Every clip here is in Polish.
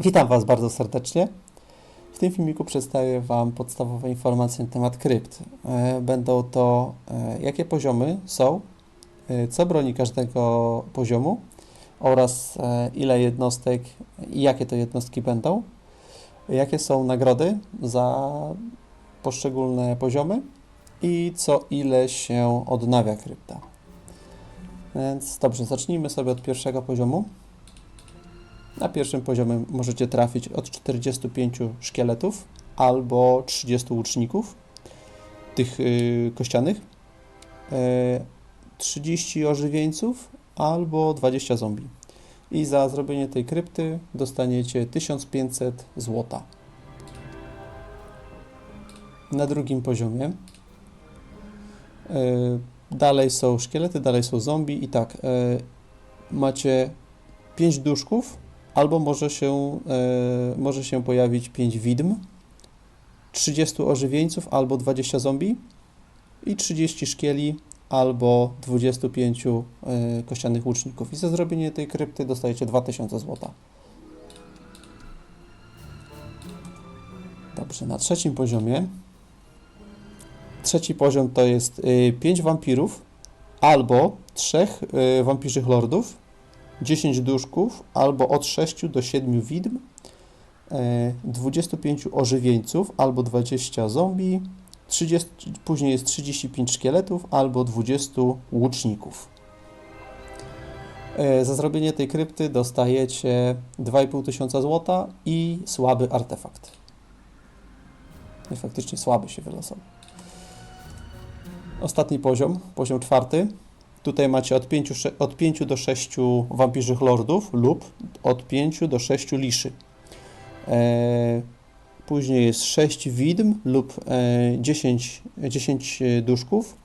Witam Was bardzo serdecznie. W tym filmiku przedstawię Wam podstawowe informacje na temat krypt. E, Będą to e, jakie poziomy są, e, co broni każdego poziomu oraz ile jednostek i jakie to jednostki będą, jakie są nagrody za poszczególne poziomy i co ile się odnawia krypta. Więc dobrze, zacznijmy sobie od pierwszego poziomu. Na pierwszym poziomie możecie trafić od 45 szkieletów albo 30 łuczników, tych yy, kościanych, yy, 30 ożywieńców albo 20 zombie. I za zrobienie tej krypty dostaniecie 1500 złota. Na drugim poziomie yy, dalej są szkielety, dalej są zombie i tak, yy, macie 5 duszków albo może się, e, może się pojawić 5 widm, 30 ożywieńców albo 20 zombie i 30 szkieli albo 25 e, kościanych łuczników. I za zrobienie tej krypty dostajecie 2000 zł. Dobrze, na trzecim poziomie. Trzeci poziom to jest 5 wampirów albo 3 wampirzych lordów 10 duszków albo od 6 do 7 widm, 25 ożywieńców albo 20 zombie, 30, później jest 35 szkieletów albo 20 łuczników. Za zrobienie tej krypty dostajecie 2,5 tysiąca złota i słaby artefakt. I faktycznie słaby się wylosował. Ostatni poziom, poziom czwarty. Tutaj macie od 5, od 5 do 6 wampirzych lordów lub od 5 do 6 liszy. E, później jest 6 widm lub e, 10, 10 duszków.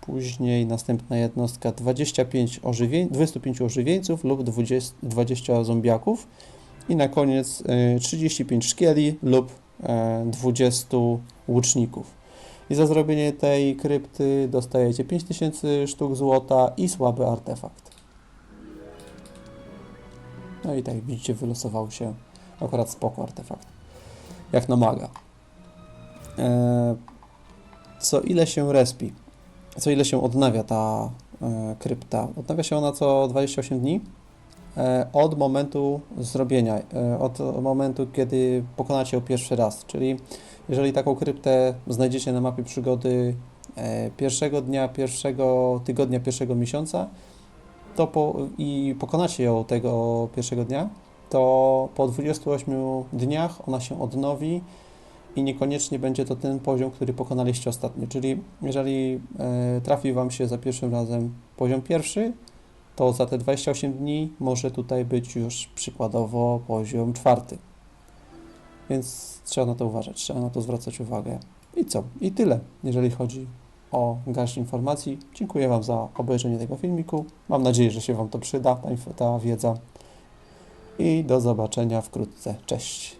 Później następna jednostka 25 ożywień, 25 ożywieńców lub 20, 20 zombiaków. I na koniec e, 35 szkieli lub e, 20 łuczników. I za zrobienie tej krypty dostajecie 5000 sztuk złota i słaby artefakt. No i tak widzicie, wylosował się akurat spoko artefakt. Jak na maga. Eee, co ile się respi? Co ile się odnawia ta e, krypta? Odnawia się ona co 28 dni. E, od momentu zrobienia, e, od momentu, kiedy pokonacie ją pierwszy raz, czyli jeżeli taką kryptę znajdziecie na mapie przygody e, pierwszego dnia, pierwszego tygodnia, pierwszego miesiąca to po, i pokonacie ją tego pierwszego dnia, to po 28 dniach ona się odnowi i niekoniecznie będzie to ten poziom, który pokonaliście ostatnio. Czyli jeżeli trafi Wam się za pierwszym razem poziom pierwszy, to za te 28 dni może tutaj być już przykładowo poziom czwarty. Więc trzeba na to uważać, trzeba na to zwracać uwagę. I co? I tyle, jeżeli chodzi o garść informacji. Dziękuję Wam za obejrzenie tego filmiku. Mam nadzieję, że się Wam to przyda, ta, ta wiedza. I do zobaczenia wkrótce. Cześć.